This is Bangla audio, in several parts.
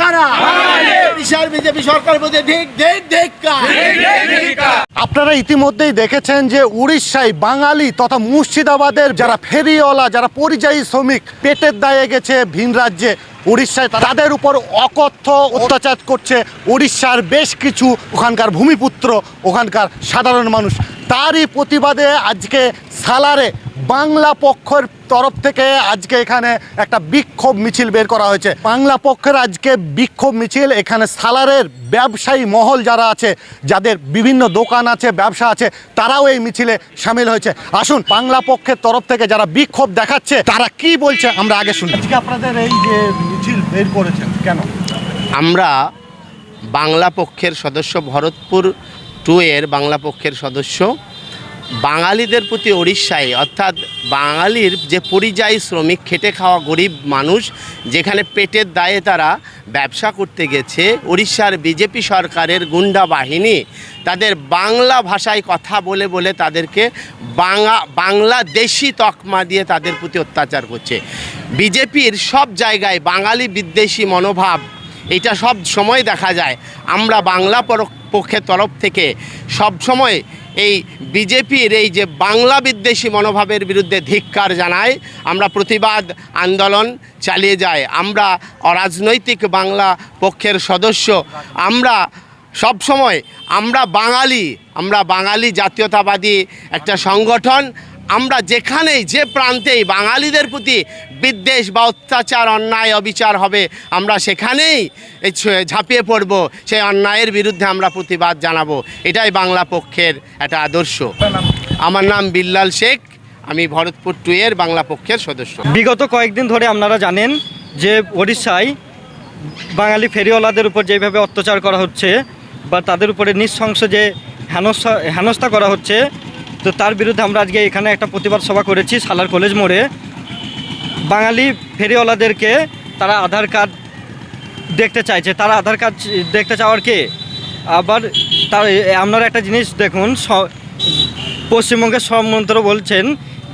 কারা বিশাল বিজেপি সরকার আপনারা ইতিমধ্যেই দেখেছেন যে উড়িষ্যায় বাঙালি তথা মুর্শিদাবাদের যারা ফেরিওয়ালা যারা পরিযায়ী শ্রমিক পেটের দায়ে গেছে ভিন রাজ্যে উড়িষ্যায় তাদের উপর অকথ্য অত্যাচার করছে উড়িষ্যার বেশ কিছু ওখানকার ভূমিপুত্র ওখানকার সাধারণ মানুষ। তারই প্রতিবাদে আজকে সালারে বাংলা পক্ষের তরফ থেকে আজকে এখানে একটা বিক্ষোভ মিছিল বের করা হয়েছে। বাংলা পক্ষের আজকে বিক্ষোভ মিছিল এখানে সালারের ব্যবসায়ী মহল যারা আছে যাদের বিভিন্ন দোকান আছে ব্যবসা আছে তারাও এই মিছিলে সামিল হয়েছে। আসুন বাংলা পক্ষের তরফ থেকে যারা বিক্ষোভ দেখাচ্ছে তারা কি বলছে আমরা আগে শুনি। আজকে আপনাদের এই যে মিছিল বের করেছেন কেন? আমরা বাংলা পক্ষের সদস্য ভরতপুর টু এর বাংলা পক্ষের সদস্য বাঙালিদের প্রতি ওড়িশায়, অর্থাৎ বাঙালির যে পরিযায়ী শ্রমিক, খেটে খাওয়া গরিব মানুষ, যেখানে পেটের দায়ে তারা ব্যবসা করতে গেছে উড়িষ্যার বিজেপি সরকারের গুন্ডা বাহিনী, তাদের বাংলা ভাষায় কথা বলে বলে তাদেরকে বাংলা বাংলাদেশি তকমা দিয়ে তাদের প্রতি অত্যাচার করছে। বিজেপির সব জায়গায় বাঙালি বিদ্বেষী মনোভাব, এটা সব সময় দেখা যায়। আমরা বাংলা পক্ষের তরফ থেকে সব সময় এই বিজেপির এই যে বাংলা বিদ্বেষী মনোভাবের বিরুদ্ধে ধিক্কার জানাই আমরা প্রতিবাদ আন্দোলন চালিয়ে যাই। আমরা অরাজনৈতিক বাংলা পক্ষের সদস্য। আমরা সব সময় আমরা বাঙালি আমরা বাঙালি জাতীয়তাবাদী একটা সংগঠন আমরা যেখানেই, যে প্রান্তেই বাঙালিদের প্রতি বিদ্বেষ বা অত্যাচার, অন্যায়, অবিচার হবে, আমরা সেখানেই ঝাঁপিয়ে পড়ব, সেই অন্যায়ের বিরুদ্ধে আমরা প্রতিবাদ জানাব। এটাই বাংলা পক্ষের একটা আদর্শ। আমার নাম বিল্লাল শেখ, আমি ভরতপুর টু এর বাংলা পক্ষের সদস্য। বিগত কয়েকদিন ধরে আপনারা জানেন যে ওড়িশায় বাঙালি ফেরিওয়ালাদের উপর যেভাবে অত্যাচার করা হচ্ছে বা তাদের উপরে নৃশংস যে হেনস্থা হেনস্থা করা হচ্ছে তো তার বিরুদ্ধে আমরা আজকে এখানে একটা প্রতিবাদ সভা করেছি সালার কলেজ মোড়ে। বাঙালি ফেরিওয়ালাদেরকে তারা আধার কার্ড দেখতে চাইছে। তারা আধার কার্ড দেখতে চাওয়ার কে? আবার তার আপনারা একটা জিনিস দেখুন পশ্চিমবঙ্গের শ্রমমন্ত্র বলছেন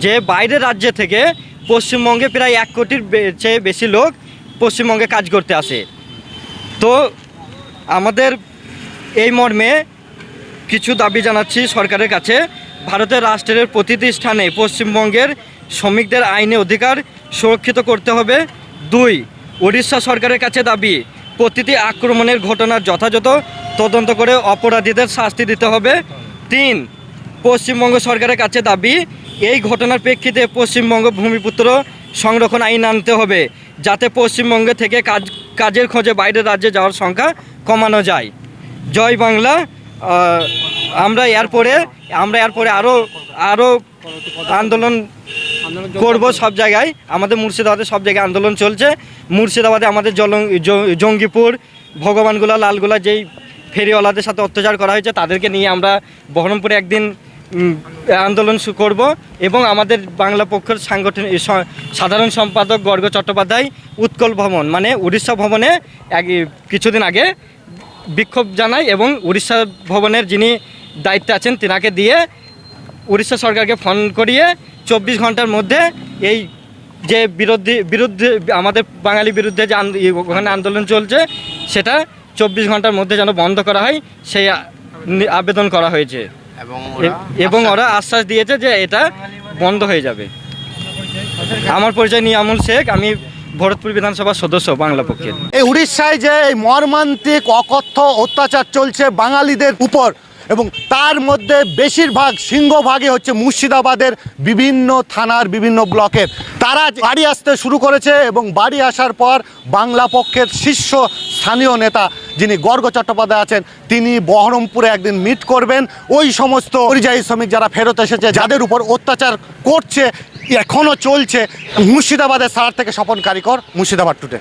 যে, বাইরের রাজ্য থেকে পশ্চিমবঙ্গে প্রায় এক কোটির চেয়ে বেশি লোক পশ্চিমবঙ্গে কাজ করতে আসে। তো আমাদের এই মর্মে কিছু দাবি জানাচ্ছি সরকারের কাছে। ভারতের রাষ্ট্রের প্রতিটি স্থানে পশ্চিমবঙ্গের শ্রমিকদের আইনি অধিকার সুরক্ষিত করতে হবে। দুই উড়িষ্যা সরকারের কাছে দাবি, প্রতিটি আক্রমণের ঘটনার যথাযথ তদন্ত করে অপরাধীদের শাস্তি দিতে হবে। তিন, পশ্চিমবঙ্গ সরকারের কাছে দাবি, এই ঘটনার প্রেক্ষিতে পশ্চিমবঙ্গ ভূমিপুত্র সংরক্ষণ আইন আনতে হবে, যাতে পশ্চিমবঙ্গ থেকে কাজ, কাজের খোঁজে বাইরের রাজ্যে যাওয়ার সংখ্যা কমানো যায়। জয় বাংলা আমরা এরপরে আমরা এরপরে আরও আরও আন্দোলন করব সব জায়গায়। আমাদের মুর্শিদাবাদে সব জায়গায় আন্দোলন চলছে। মুর্শিদাবাদে আমাদের জলং জঙ্গিপুর, ভগবানগুলা, লালগুলা যেই ফেরিওয়ালাদের সাথে অত্যাচার করা হয়েছে, তাদেরকে নিয়ে আমরা বহরমপুরে একদিন আন্দোলন করব এবং আমাদের বাংলা পক্ষের সাংগঠনিক সাধারণ সম্পাদক গর্গ চট্টোপাধ্যায় উৎকল ভবন মানে উড়িষ্যা ভবনে এক, কিছুদিন আগে বিক্ষোভ জানায় এবং উড়িষ্যা ভবনের যিনি দায়িত্বে আছেন তিনাকে দিয়ে উড়িষ্যা সরকারকে ফোন করিয়ে চব্বিশ ঘণ্টার মধ্যে এই যে বিরোধী বিরুদ্ধে আমাদের বাঙালি বিরুদ্ধে যে ওখানে আন্দোলন চলছে সেটা চব্বিশ ঘণ্টার মধ্যে যেন বন্ধ করা হয় সেই আবেদন করা হয়েছে। এবং এবং ওরা আশ্বাস দিয়েছে যে এটা বন্ধ হয়ে যাবে। আমার পরিচয় নিয়ামুল শেখ আমি ভরতপুর বিধানসভার সদস্য বাংলা পক্ষের। এই উড়িষ্যায় যে এই মর্মান্তিক অকথ্য অত্যাচার চলছে বাঙালিদের উপর এবং তার মধ্যে বেশিরভাগ সিংহভাগই হচ্ছে মুর্শিদাবাদের বিভিন্ন থানার বিভিন্ন ব্লকের। তারা বাড়ি আসতে শুরু করেছে এবং বাড়ি আসার পর বাংলা পক্ষের শীর্ষ স্থানীয় নেতা যিনি গর্গ চট্টোপাধ্যায় আছেন, তিনি বহরমপুরে একদিন মিট করবেন। ওই সমস্ত পরিযায়ী শ্রমিক যারা ফেরত এসেছে, যাদের উপর অত্যাচার করছে এখনও চলছে, মুর্শিদাবাদের সার থেকে স্বপন কারিকর, মুর্শিদাবাদ টুটে